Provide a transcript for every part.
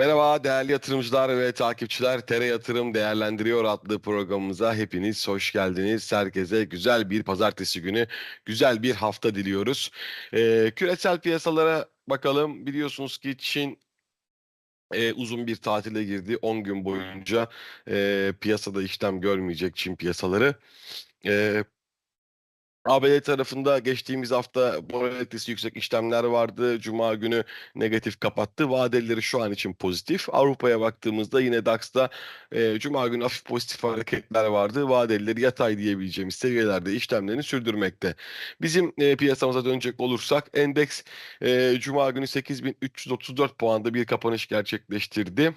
Merhaba değerli yatırımcılar ve takipçiler. Tere Yatırım Değerlendiriyor adlı programımıza hepiniz hoş geldiniz. Herkese güzel bir pazartesi günü, güzel bir hafta diliyoruz. Ee, küresel piyasalara bakalım. Biliyorsunuz ki Çin e, uzun bir tatile girdi. 10 gün boyunca e, piyasada işlem görmeyecek Çin piyasaları. E, ABD tarafında geçtiğimiz hafta volatilitesi yüksek işlemler vardı. Cuma günü negatif kapattı. Vadelileri şu an için pozitif. Avrupa'ya baktığımızda yine DAX'ta e, Cuma günü hafif pozitif hareketler vardı. Vadelileri yatay diyebileceğimiz seviyelerde işlemlerini sürdürmekte. Bizim e, piyasamıza dönecek olursak endeks e, Cuma günü 8334 puanda bir kapanış gerçekleştirdi.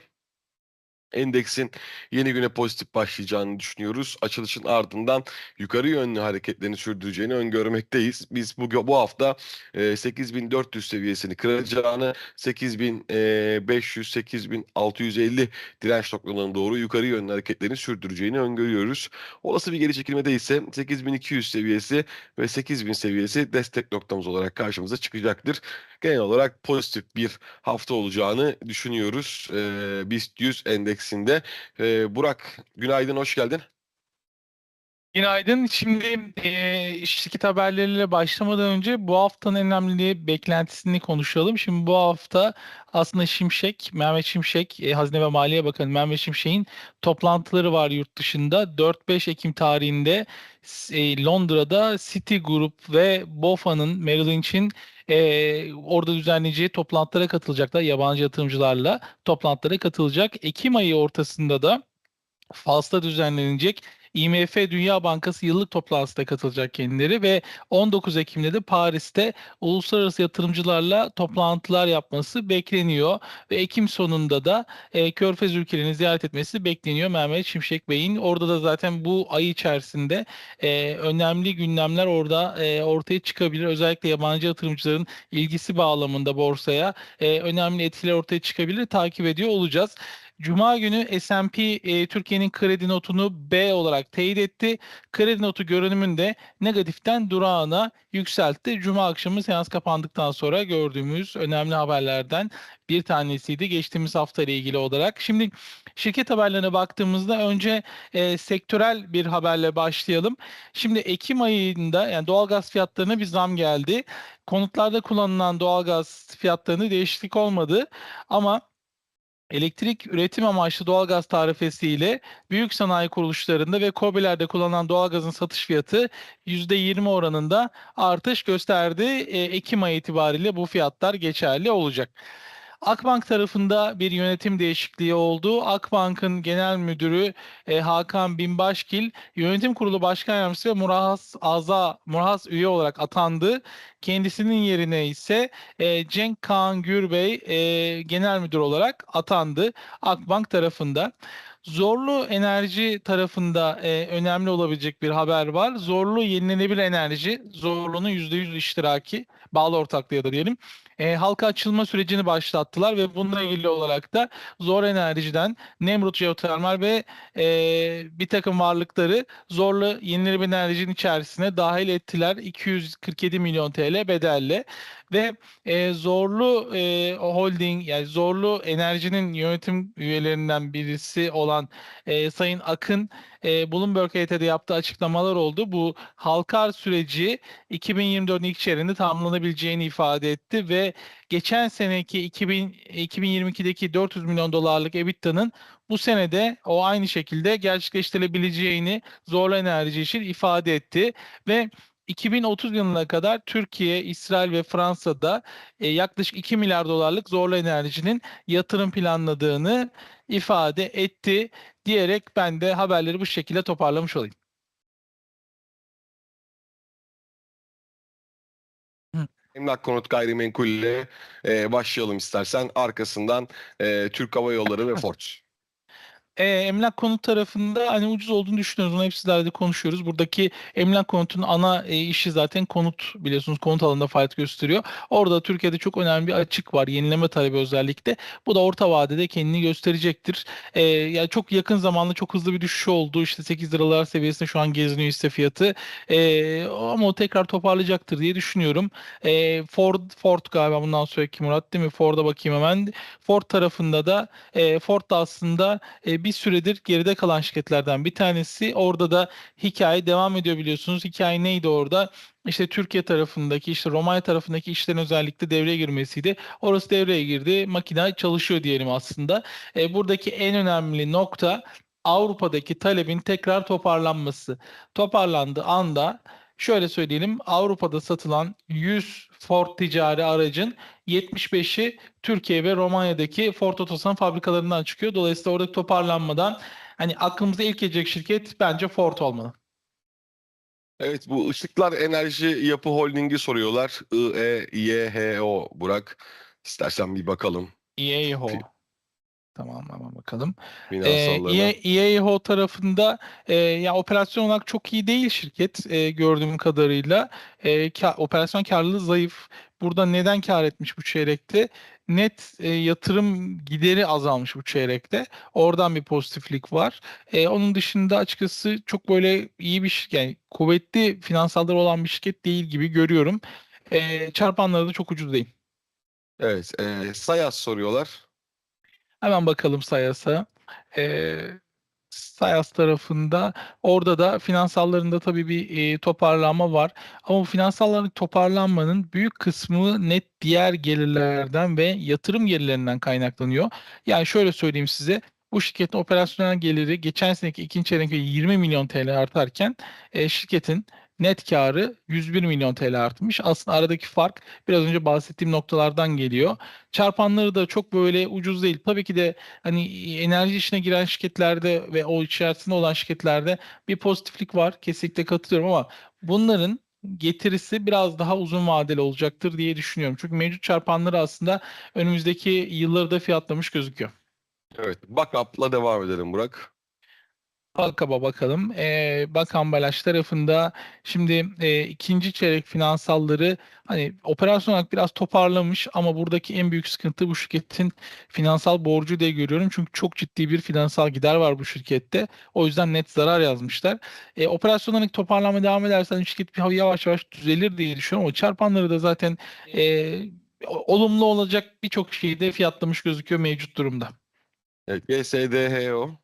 Endeksin yeni güne pozitif başlayacağını düşünüyoruz. Açılışın ardından yukarı yönlü hareketlerini sürdüreceğini öngörmekteyiz. Biz bu, bu hafta e, 8400 seviyesini kıracağını, 8500, 8650 direnç noktalarına doğru yukarı yönlü hareketlerini sürdüreceğini öngörüyoruz. Olası bir geri çekilmede ise 8200 seviyesi ve 8000 seviyesi destek noktamız olarak karşımıza çıkacaktır. Genel olarak pozitif bir hafta olacağını düşünüyoruz. E, BIST 100 endeks endeksinde. Ee, Burak günaydın, hoş geldin. Günaydın. Şimdi e, şirket haberleriyle başlamadan önce bu haftanın en önemli beklentisini konuşalım. Şimdi bu hafta aslında Şimşek, Mehmet Şimşek, e, Hazine ve Maliye Bakanı Mehmet Şimşek'in toplantıları var yurt dışında. 4-5 Ekim tarihinde e, Londra'da Citigroup ve BOFA'nın Merrill Lynch'in e, orada düzenleyeceği toplantılara katılacaklar. Yabancı yatırımcılarla toplantılara katılacak. Ekim ayı ortasında da Fas'ta düzenlenecek IMF Dünya Bankası yıllık toplantısına katılacak kendileri ve 19 Ekim'de de Paris'te uluslararası yatırımcılarla toplantılar yapması bekleniyor ve Ekim sonunda da e, Körfez ülkelerini ziyaret etmesi bekleniyor Mehmet Şimşek Bey'in. Orada da zaten bu ay içerisinde e, önemli gündemler orada e, ortaya çıkabilir. Özellikle yabancı yatırımcıların ilgisi bağlamında borsaya e, önemli etkiler ortaya çıkabilir. Takip ediyor olacağız. Cuma günü S&P e, Türkiye'nin kredi notunu B olarak teyit etti. Kredi notu görünümünde negatiften durağına yükseltti. Cuma akşamı seans kapandıktan sonra gördüğümüz önemli haberlerden bir tanesiydi geçtiğimiz hafta ile ilgili olarak. Şimdi şirket haberlerine baktığımızda önce e, sektörel bir haberle başlayalım. Şimdi Ekim ayında yani doğalgaz fiyatlarına bir zam geldi. Konutlarda kullanılan doğalgaz fiyatlarında değişiklik olmadı ama elektrik üretim amaçlı doğalgaz tarifesi ile büyük sanayi kuruluşlarında ve KOBİ'lerde kullanılan doğalgazın satış fiyatı %20 oranında artış gösterdi. E, Ekim ayı itibariyle bu fiyatlar geçerli olacak. Akbank tarafında bir yönetim değişikliği oldu. Akbank'ın genel müdürü e, Hakan Binbaşgil yönetim kurulu başkan yardımcısı ve Murahas Aza Murahas üye olarak atandı. Kendisinin yerine ise e, Cenk Kaan Gürbey e, genel müdür olarak atandı Akbank tarafında. Zorlu enerji tarafında e, önemli olabilecek bir haber var. Zorlu yenilenebilir enerji, Zorlu'nun %100 iştiraki, bağlı ortaklığı da diyelim e, halka açılma sürecini başlattılar ve bununla ilgili olarak da Zor Enerji'den Nemrut Jeotermal ve e, bir takım varlıkları Zorlu yenilenebilir enerjinin içerisine dahil ettiler. 247 milyon TL bedelle ve e, Zorlu e, Holding yani Zorlu Enerji'nin yönetim üyelerinden birisi olan e, Sayın Akın e, Bloomberg HT'de yaptığı açıklamalar oldu. Bu halkar süreci 2024'ün ilk çeyreğinde tamamlanabileceğini ifade etti ve geçen seneki 2000, 2022'deki 400 milyon dolarlık EBITDA'nın bu senede o aynı şekilde gerçekleştirilebileceğini Zorlu Enerji için ifade etti ve 2030 yılına kadar Türkiye, İsrail ve Fransa'da e, yaklaşık 2 milyar dolarlık zorlu enerjinin yatırım planladığını ifade etti diyerek ben de haberleri bu şekilde toparlamış olayım. Emlak konut gayrimenkul ile e, başlayalım istersen. Arkasından e, Türk Hava Yolları ve Ford. Eee, emlak konut tarafında, hani, ucuz olduğunu düşünüyoruz. Onu hep sizlerle de konuşuyoruz. Buradaki emlak konutunun ana, eee, işi zaten konut biliyorsunuz konut alanında faaliyet gösteriyor. Orada Türkiye'de çok önemli bir açık var, yenileme talebi özellikle. Bu da orta vadede kendini gösterecektir. Eee, ya, çok yakın zamanda çok hızlı bir düşüş oldu. İşte $8'lar seviyesinde şu an geziniyor hisse fiyatı. Eee, ama o tekrar toparlayacaktır diye düşünüyorum. Eee, Ford Ford galiba bundan sonraki Murat değil mi? Ford'a bakayım hemen. Ford tarafında da, eee, Ford da aslında, eee, bir süredir geride kalan şirketlerden bir tanesi. Orada da hikâye devam ediyor biliyorsunuz. Hikâye neydi orada? İşte Türkiye tarafındaki, işte Romanya tarafındaki işlerin özellikle devreye girmesiydi. Orası devreye girdi. Makine çalışıyor diyelim aslında. Eee, buradaki en önemli nokta Avrupa'daki talebin tekrar toparlanması. Toparlandığı anda şöyle söyleyelim, Avrupa'da satılan 100 Ford ticari aracın 75'i Türkiye ve Romanya'daki Ford Otosan fabrikalarından çıkıyor. Dolayısıyla oradaki toparlanmadan, hani, aklımıza ilk gelecek şirket bence Ford olmalı. Evet, bu Işıklar Enerji Yapı Holding'i soruyorlar. I-E-Y-H-O Burak. İstersen bir bakalım İEYHO. Tamam, hemen bakalım. Finansallarına. İE İEYHO tarafında, eee, ya, operasyon olarak çok iyi değil şirket, eee, gördüğüm kadarıyla. Eee, kâ operasyon kârlılığı zayıf. Burada neden kâr etmiş bu çeyrekte? Net, eee, yatırım gideri azalmış bu çeyrekte. Oradan bir pozitiflik var. Eee, onun dışında açıkçası çok böyle iyi bir şir yani kuvvetli finansalları olan bir şirket değil gibi görüyorum. Eee, çarpanları da çok ucuz değil. Evet, eee, Sayas soruyorlar. Hemen bakalım Sayas'a. Eee, Sayas tarafında orada da finansallarında tabii bir, eee, toparlanma var ama bu finansalların toparlanmanın büyük kısmı net diğer gelirlerden ve yatırım gelirlerinden kaynaklanıyor. Yani şöyle söyleyeyim size, bu şirketin operasyonel geliri geçen seneki 2'nci çeyrekte $20.000.000 artarken, eee, şirketin net kârı $101.000.000 artmış. Aslında aradaki fark biraz önce bahsettiğim noktalardan geliyor. Çarpanları da çok böyle ucuz değil. Tabii ki de, hani, enerji işine giren şirketlerde ve o içerisinde olan şirketlerde bir pozitiflik var. Kesinlikle katılıyorum ama bunların getirisi biraz daha uzun vadeli olacaktır diye düşünüyorum. Çünkü mevcut çarpanları aslında önümüzdeki yılları da fiyatlamış gözüküyor. Evet, Bakap'la devam edelim Burak. Bakab'a bakalım. Eee, Bak Ambalaj tarafında şimdi, eee, 2'nci çeyrek finansalları, hani, operasyon olarak biraz toparlamış ama buradaki en büyük sıkıntı bu şirketin finansal borcu diye görüyorum. Çünkü çok ciddi bir finansal gider var bu şirkette. O yüzden net zarar yazmışlar. Eee, operasyon olarak toparlanmaya devam ederse, hani, şirket bir yavaş yavaş düzelir diye düşünüyorum ama çarpanları da zaten, o olumlu olacak birçok şeyi de fiyatlamış gözüküyor mevcut durumda. Evet, GSDHO.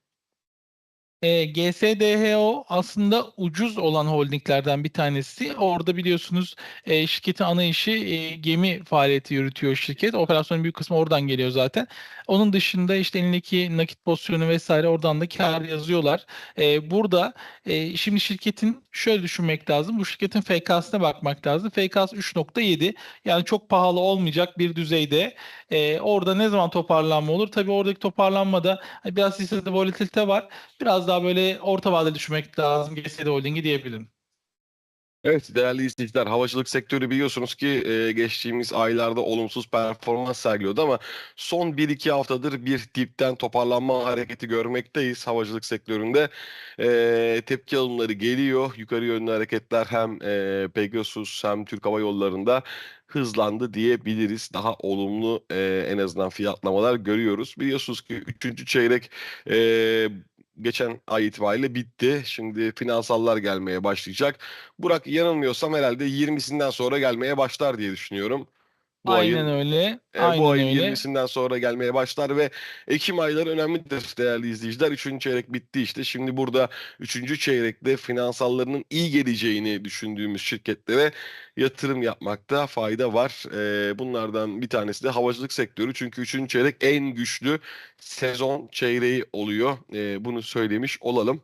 Eee, GSDHO aslında ucuz olan holdinglerden bir tanesi. Orada biliyorsunuz, eee, şirketin ana işi, eee, gemi faaliyeti yürütüyor şirket. Operasyonun büyük kısmı oradan geliyor zaten. Onun dışında, işte, elindeki nakit pozisyonu vs. oradan da kâr yazıyorlar. Eee, burada, eee, şimdi şirketin şöyle düşünmek lazım, bu şirketin FK'sına bakmak lazım. FK'sı 3.7 yani çok pahalı olmayacak bir düzeyde. Eee, orada ne zaman toparlanma olur? Tabii oradaki toparlanmada, hani, biraz hissede volatilite var. Biraz daha böyle orta vadeli düşünmek lazım GSD Holding'i diyebilirim. Evet, değerli izleyiciler, havacılık sektörü biliyorsunuz ki, eee, geçtiğimiz aylarda olumsuz performans sergiliyordu ama son 1-2 haftadır bir dipten toparlanma hareketi görmekteyiz havacılık sektöründe. Eee, tepki alımları geliyor. Yukarı yönlü hareketler hem, eee, Pegasus hem Türk Hava Yolları'nda hızlandı diyebiliriz. Daha olumlu, eee, en azından fiyatlamalar görüyoruz. Biliyorsunuz ki 3'üncü çeyrek, eee, geçen ay itibariyle bitti. Şimdi finansallar gelmeye başlayacak. Burak, yanılmıyorsam herhâlde 20'sinden sonra gelmeye başlar diye düşünüyorum. Bu Aynen ayın, öyle, bu aynen ayın öyle. 20'sinden sonra gelmeye başlar ve ekim ayları önemlidir değerli izleyiciler. 3'üncü çeyrek bitti işte. Şimdi burada 3'üncü çeyrekte finansallarının iyi geleceğini düşündüğümüz şirketlere yatırım yapmakta fayda var. Eee, bunlardan bir tanesi de havacılık sektörü. Çünkü 3'üncü çeyrek en güçlü sezon çeyreği oluyor. Eee, bunu söylemiş olalım.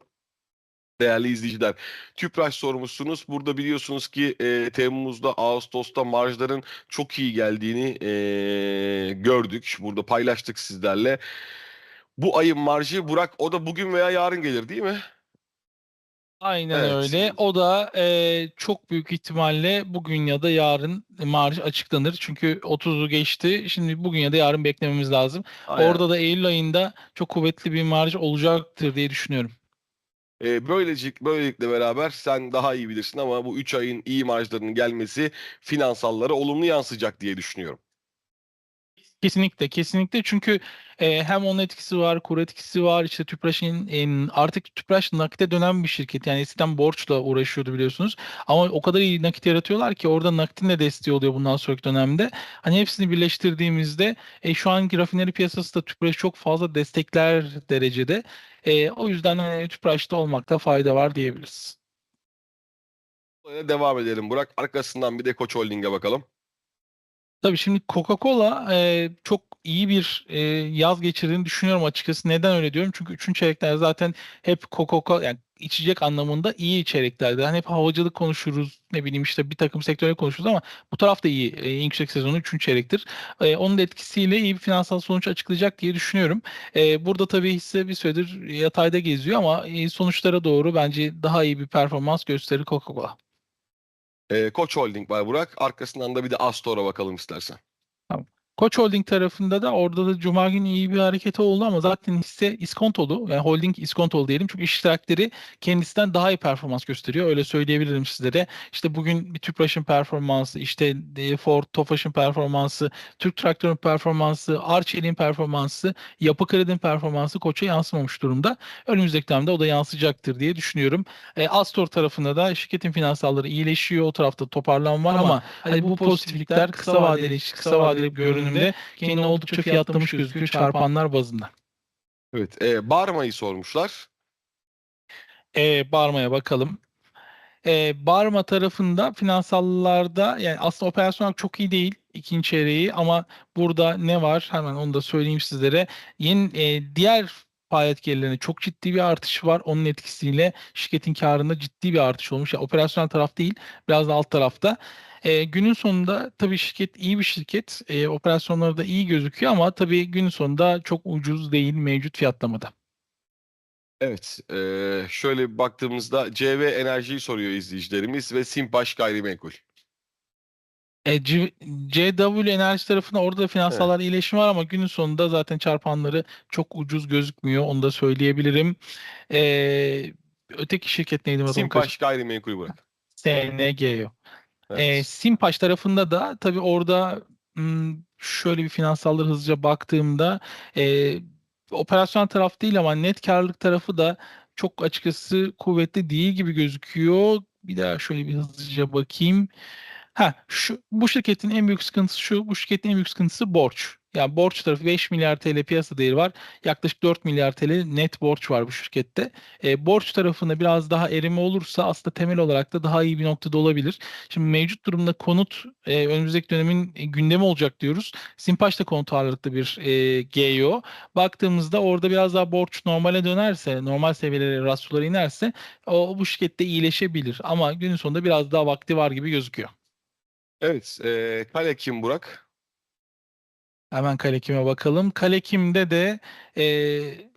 Değerli izleyiciler, Tüpraş sormuşsunuz. Burada biliyorsunuz ki, eee, Temmuz'da, Ağustos'ta marjların çok iyi geldiğini, eee, gördük. Burada paylaştık sizlerle. Bu ayın marjı Burak, o da bugün veya yarın gelir değil mi? Aynen Evet. öyle. O da eee, çok büyük ihtimalle bugün ya da yarın marj açıklanır. Çünkü 30'u geçti. Şimdi bugün ya da yarın beklememiz lazım. Aynen. Orada da Eylül ayında çok kuvvetli bir marj olacaktır diye düşünüyorum. Ee, böylecek, böylelikle beraber sen daha iyi bilirsin ama bu 3 ayın iyi marjlarının gelmesi finansallara olumlu yansıyacak diye düşünüyorum. Kesinlikle, kesinlikle. Çünkü eee, hem onun etkisi var, kur etkisi var. İşte Tüpraş'ın en, artık Tüpraş nakite dönen bir şirket. Yani eskiden borçla uğraşıyordu biliyorsunuz. Ama o kadar iyi nakit yaratıyorlar ki orada nakitin de desteği oluyor bundan sonraki dönemde. Hani hepsini birleştirdiğimizde e, şu anki rafineri piyasası da Tüpraş çok fazla destekler derecede. E, o yüzden hani Tüpraş'ta olmakta fayda var diyebiliriz. Devam edelim Burak. Arkasından bir de Koç Holding'e bakalım. Tabii şimdi Coca-Cola e, çok iyi bir e, yaz geçirdiğini düşünüyorum açıkçası. Neden öyle diyorum? Çünkü üçüncü çeyrekler zaten hep Coca-Cola yani içecek anlamında iyi çeyreklerdi. Hani hep havacılık konuşuruz, ne bileyim işte bir takım sektörleri konuşuruz ama bu taraf da iyi. E, en yüksek sezonu üçüncü çeyrektir. E, onun etkisiyle iyi bir finansal sonuç açıklayacak diye düşünüyorum. E, burada tabii hisse bir süredir yatayda geziyor ama e, sonuçlara doğru bence daha iyi bir performans gösterir Coca-Cola. Ee, Koç Holding var Burak. Arkasından da bir de Astor'a bakalım istersen. Koç Holding tarafında da orada da Cuma günü iyi bir hareketi oldu ama zaten hisse iskontolu. Yani holding iskontolu diyelim. Çünkü iştirakleri kendisinden daha iyi performans gösteriyor. Öyle söyleyebilirim sizlere. İşte bugün bir Tüpraş'ın performansı, işte Ford Tofaş'ın performansı, Türk Traktör'ün performansı, Arçelik'in performansı, Yapı Kredi'nin performansı Koç'a yansımamış durumda. Önümüzdeki dönemde o da yansıyacaktır diye düşünüyorum. E, Astor tarafında da şirketin finansalları iyileşiyor. O tarafta toparlanma var ama hani bu pozitiflikler kısa vadeli, kısa vadeli görünümde kendini oldukça fiyatlamış gözüküyor çarpanlar bazında. Evet. E, Barma'yı sormuşlar. E, Barma'ya bakalım. E, Barma tarafında finansallarda yani aslında operasyonel çok iyi değil ikinci çeyreği ama burada ne var hemen onu da söyleyeyim sizlere. Yeni e, diğer faaliyet gelirlerinde çok ciddi bir artış var. Onun etkisiyle şirketin karında ciddi bir artış olmuş. Yani operasyonel taraf değil biraz da alt tarafta. E, günün sonunda tabii şirket iyi bir şirket. E, operasyonları da iyi gözüküyor ama tabii günün sonunda çok ucuz değil mevcut fiyatlamada. Evet. e, şöyle baktığımızda CV Enerji'yi soruyor izleyicilerimiz ve Simpaş Gayrimenkul. E, C- CW Enerji tarafında orada da finansallar iyileşme var ama günün sonunda zaten çarpanları çok ucuz gözükmüyor. Onu da söyleyebilirim. E, öteki şirket neydi? Simpaş Gayrimenkul Burak. SNGO. Evet. E, Simpaş tarafında da tabii orada şöyle bir finansalları hızlıca baktığımda e, operasyon taraf değil ama net karlılık tarafı da çok açıkçası kuvvetli değil gibi gözüküyor. Bir daha şöyle bir hızlıca bakayım. Ha, şu bu şirketin en büyük sıkıntısı şu. Bu şirketin en büyük sıkıntısı borç. Yani borç tarafı 5 milyar TL piyasa değeri var. Yaklaşık 4 milyar TL net borç var bu şirkette. E, borç tarafında biraz daha erime olursa aslında temel olarak da daha iyi bir noktada olabilir. Şimdi mevcut durumda konut e, önümüzdeki dönemin e, gündemi olacak diyoruz. Simpaş da konut ağırlıklı bir e, GEO. Baktığımızda orada biraz daha borç normale dönerse, normal seviyelere, rasyolara inerse o bu şirkette iyileşebilir. Ama günün sonunda biraz daha vakti var gibi gözüküyor. Evet. E, Kale kim Burak? Hemen Kalekim'e bakalım. Kalekim'de de eee,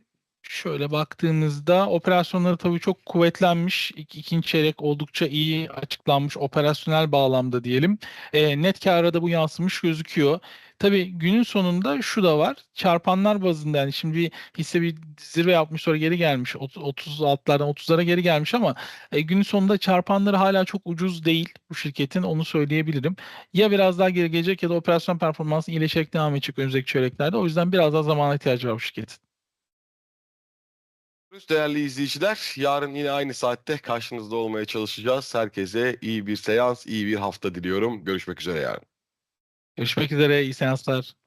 şöyle baktığımızda operasyonları tabii çok kuvvetlenmiş. İk, ikinci çeyrek oldukça iyi açıklanmış operasyonel bağlamda diyelim. Eee, net kâra da bu yansımış gözüküyor. Tabii günün sonunda şu da var. Çarpanlar bazında yani şimdi hisse bir zirve yapmış sonra geri gelmiş. Ot- 36'lardan 30'lara geri gelmiş ama e, günün sonunda çarpanları hala çok ucuz değil bu şirketin onu söyleyebilirim. Ya biraz daha geri gelecek ya da operasyon performansı iyileşerek devam edecek önümüzdeki çeyreklerde. O yüzden biraz daha zamana ihtiyacı var bu şirketin. Değerli izleyiciler, yarın yine aynı saatte karşınızda olmaya çalışacağız. Herkese iyi bir seans, iyi bir hafta diliyorum. Görüşmek üzere yarın. Görüşmek üzere, iyi seanslar.